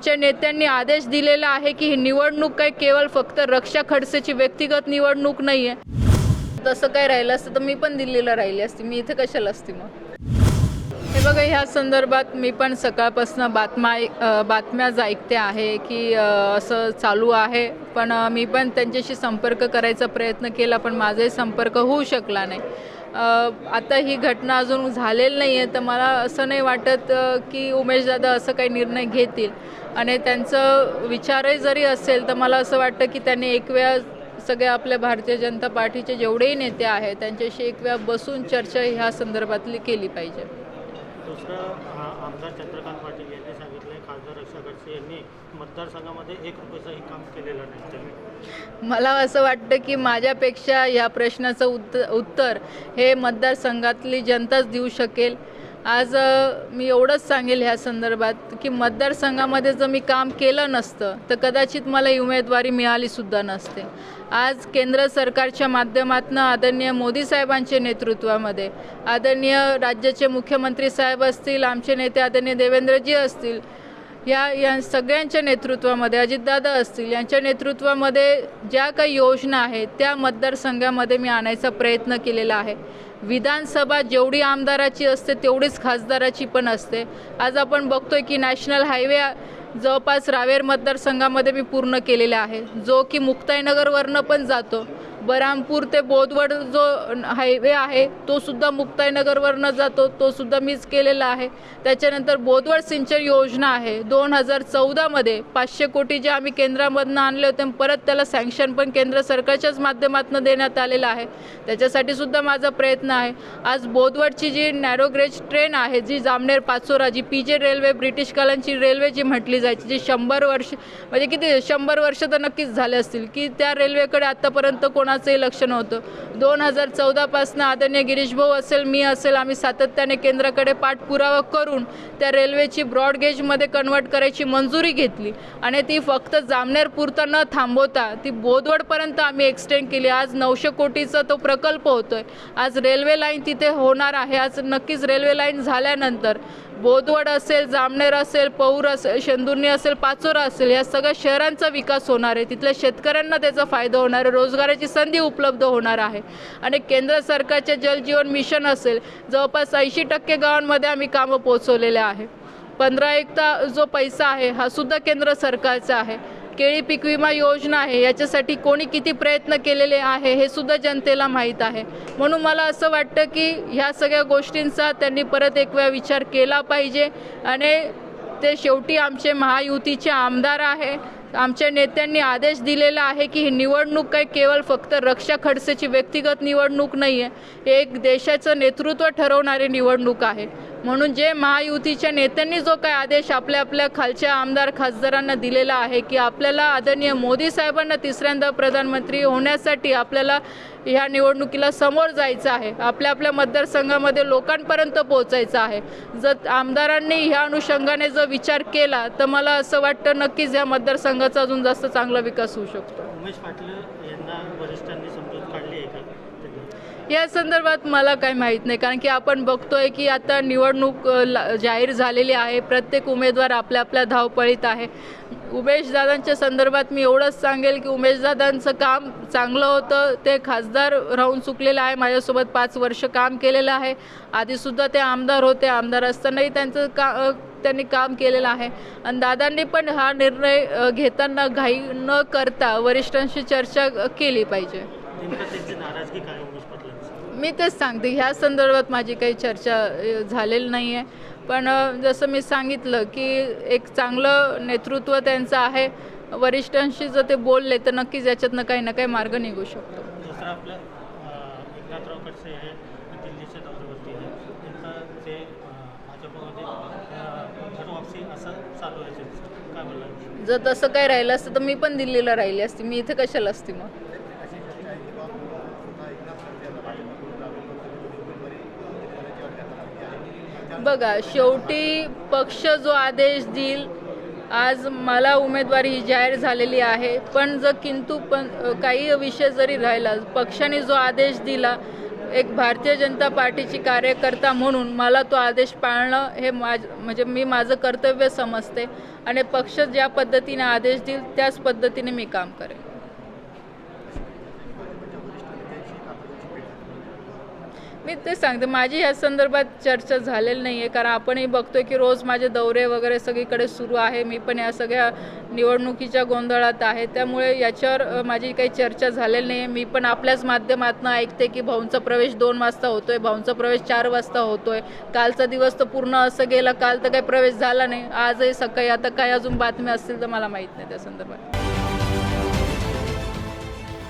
आमच्या नेत्यांनी आदेश दिलेला आहे की ही निवडणूक काही केवळ फक्त रक्षा खडसेची व्यक्तिगत निवडणूक नाही आहे तसं काय राहिलं असतं तर मी पण दिल्लीला राहिली असती. मी इथे कशाला असते मग? हे बघा ह्या संदर्भात मी पण सकाळपासून बातम्या बातम्याच ऐकते आहे की असं चालू आहे. पण मी पण त्यांच्याशी संपर्क करायचा प्रयत्न केला पण माझाही संपर्क होऊ शकला नाही. आता ही घटना अजून झालेली नाही आहे तर मला असं नाही वाटत की उमेशदादा असं काही निर्णय घेतील. आणि त्यांचं विचारही जरी असेल तर मला असं वाटतं की त्यांनी एक वेळा सगळे आपल्या भारतीय जनता पार्टीचे जेवढेही नेते आहेत त्यांच्याशी एक वेळा बसून चर्चा ह्या संदर्भातली केली पाहिजे दुसरं आ- आमदार चंद्रकांत पाटील यांनी सांगितलं आहे यांनी मतदारसंघामध्ये एक रुपयाचंही काम केलेलं नाही. त्यांनी मला असं वाटतं की माझ्यापेक्षा या प्रश्नाचं उत्त उत्तर हे मतदारसंघातली जनताच देऊ शकेल. आज मी एवढंच सांगेल ह्या संदर्भात की मतदारसंघामध्ये जर मी काम केलं नसतं तर कदाचित मला ही उमेदवारी मिळालीसुद्धा नसते. आज केंद्र सरकारच्या माध्यमातून आदरणीय मोदी साहेबांच्या नेतृत्वामध्ये आदरणीय राज्याचे मुख्यमंत्री साहेब असतील आमचे नेते आदरणीय देवेंद्रजी असतील या या सगळ्यांच्या नेतृत्वामध्ये अजितदादा असतील यांच्या नेतृत्वामध्ये ज्या काही योजना आहेत त्या मतदारसंघामध्ये मी आणायचा प्रयत्न केलेला आहे. विधानसभा जेवढी आमदाराची असते तेवढीच खासदाराची पण असते. आज आपण बघतोय की नॅशनल हायवे जवळपास रावेर मतदारसंघामध्ये मी पूर्ण केलेला आहे. जो की मुक्ताईनगरवरनं पण जातो. बरामपूर ते बोधवड जो हायवे आहे तो सुद्धा मुक्ताईनगरवरनं जातो. तो सुद्धा मीच केलेला आहे. त्याच्यानंतर बोधवड सिंचन योजना आहे. दोन हजार चौदामध्ये पाचशे कोटी जे आम्ही केंद्रामधनं आणले होते परत त्याला सँक्शन पण केंद्र सरकारच्याच माध्यमातून देण्यात आलेलं आहे. त्याच्यासाठी सुद्धा माझा प्रयत्न आहे. आज बोधवडची जी नॅरोग्रेज ट्रेन आहे जी जामनेर पाचोरा जी पी जे रेल्वे ब्रिटिश कालांची रेल्वे जी म्हटली जायची जी शंभर वर्ष म्हणजे किती शंभर वर्ष तर नक्कीच झाले असतील की त्या रेल्वेकडे आत्तापर्यंत कोणाचंही लक्ष नव्हतं. दोन हजार चौदापासनं आदरणीय गिरीश भाऊ असेल मी असेल आम्ही सातत्याने केंद्राकडे पाठपुरावा करून त्या रेल्वेची ब्रॉडगेजमध्ये कन्वर्ट करायची मंजुरी घेतली. आणि ती फक्त जामनेरपुरता न थांबवता ती बोदवडपर्यंत आम्ही एक्सटेंड केली. आज नऊशे कोटीचा तो प्रकल्प होतोय. आज रेल्वे लाईन तिथे होणार आहे. आज नक्कीच रेल्वे लाईन झाल्यानंतर बोदवड असेल जामनेर असेल पौर असेल शेंदुर्णी असेल पाचोरा असेल या सगळ्या शहरांचा विकास होणार आहे. तिथल्या शेतकऱ्यांना त्याचा फायदा होणार आहे रोजगाराची संधी उपलब्ध होणार आहे. आणि केंद्र सरकारचे जलजीवन मिशन असेल जवळपास ऐंशी टक्के गावांमध्ये आम्ही कामं पोचवलेले आहे. पंधरा एकता जो पैसा आहे हा सुद्धा केंद्र सरकारचा आहे. केळी पीक विमा योजना आहे याच्यासाठी कोणी किती प्रयत्न केलेले आहे हे सुद्धा जनतेला माहीत आहे. म्हणून मला असं वाटतं की ह्या सगळ्या गोष्टींचा त्यांनी परत एक वेळा विचार केला पाहिजे. आणि ते शेवटी आमचे महायुतीचे आमदार आहे. आमच्या नेत्यांनी आदेश दिलेला आहे की ही निवडणूक काही केवळ फक्त रक्षा खडसेची व्यक्तिगत निवडणूक नाही आहे हे एक देशाचं नेतृत्व ठरवणारी निवडणूक आहे. म्हणून जे महायुतीच्या नेत्यांनी जो काय आदेश आपल्या आपल्या खालच्या आमदार खासदारांना दिलेला आहे की आपल्याला आदरणीय मोदी साहेबांना तिसऱ्यांदा प्रधानमंत्री होण्यासाठी आपल्याला ह्या निवडणुकीला समोर जायचं आहे आपल्या आपल्या मतदारसंघामध्ये लोकांपर्यंत पोहोचायचं आहे. जर आमदारांनी ह्या अनुषंगाने जर विचार केला तर मला असं वाटतं नक्कीच ह्या मतदारसंघाचा अजून जास्त चांगला विकास होऊ शकतो. उमेश पाटील यांना वरिष्ठांनी समजूत काढली आहे का त्यांनी? या संदर्भात मला काही माहीत नाही कारण की आपण बघतोय की आता निवडणूक जाहीर झालेली आहे. प्रत्येक उमेदवार आपल्या आपल्या धावपळीत आहे. उमेशदादांच्या संदर्भात मी एवढंच सांगेल की उमेशदादांचं काम चांगलं होतं. ते खासदार राहून चुकलेलं आहे. माझ्यासोबत पाच वर्ष काम केलेलं आहे. आधीसुद्धा ते आमदार होते आमदार असतानाही त्यांचं का त्यांनी काम केलेलं आहे. आणि दादांनी पण हा निर्णय घेताना घाई न करता वरिष्ठांशी चर्चा केली पाहिजे नेमकं त्यांची नाराजगी काय आहे उमेश पाटलांची मी तेच सांगते ह्या संदर्भात माझी काही चर्चा झालेली नाही आहे पण जसं मी सांगितलं की एक चांगलं नेतृत्व त्यांचं आहे वरिष्ठांशी जर ते बोलले तर नक्कीच याच्यातनं काही ना काही मार्ग निघू शकतो. जर तसं काही राहिलं असतं तर मी पण दिल्लीला राहिली असती. मी इथे कशाला असती मग? बघा शेवटी पक्ष जो आदेश देईल आज मला उमेदवारी ही जाहीर झालेली आहे पण जर किंतु पण काही विषय जरी राहिला पक्षाने जो आदेश दिला एक भारतीय जनता पार्टीची कार्यकर्ता म्हणून मला तो आदेश पाळणं हे माझ म्हणजे मी माझं कर्तव्य समजते आणि पक्ष ज्या पद्धतीने आदेश देईल त्याच पद्धतीने मी काम करेन. मी ते सांगते माझी या संदर्भात चर्चा झालेली नाही आहे कारण आपणही बघतोय की रोज माझे दौरे वगैरे सगळीकडे सुरू आहे. मी पण या सगळ्या निवडणुकीच्या गोंधळात आहे. त्यामुळे याच्यावर माझी काही चर्चा झालेली नाही आहे मी पण आपल्याच माध्यमातून ऐकते की भाऊंचा प्रवेश दोन वाजता होतोय भाऊंचा प्रवेश चार वाजता होतोय. कालचा दिवस तर पूर्ण असं गेला काल तर काही प्रवेश झाला नाही. आजही सकाळी आता काय अजून बातम्या असतील तर मला माहीत नाही त्या संदर्भात.